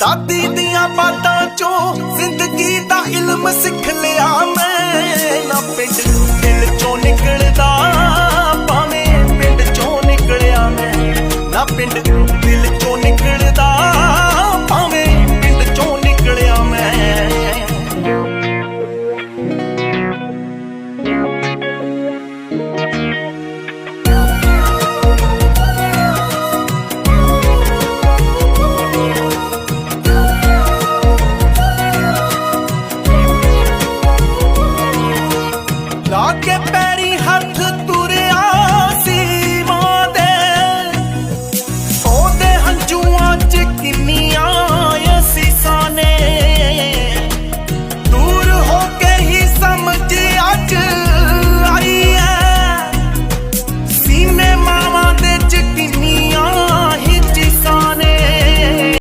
ਦਾਦੀ ਦੀਆਂ ਬਾਤਾਂ ਚੋਂ ਜ਼ਿੰਦਗੀ ਦਾ ਇਲਮ ਸਿੱਖ ਲਿਆ ਮੈਂ। ਨਾ ਪਿੰਡ ਦਿਲ ਚੋਂ ਨਿਕਲਦਾ, ਭਾਵੇਂ ਪਿੰਡ ਚੋਂ ਨਿਕਲਿਆ ਮੈਂ। ਨਾ ਪਿੰਡ I get Betty.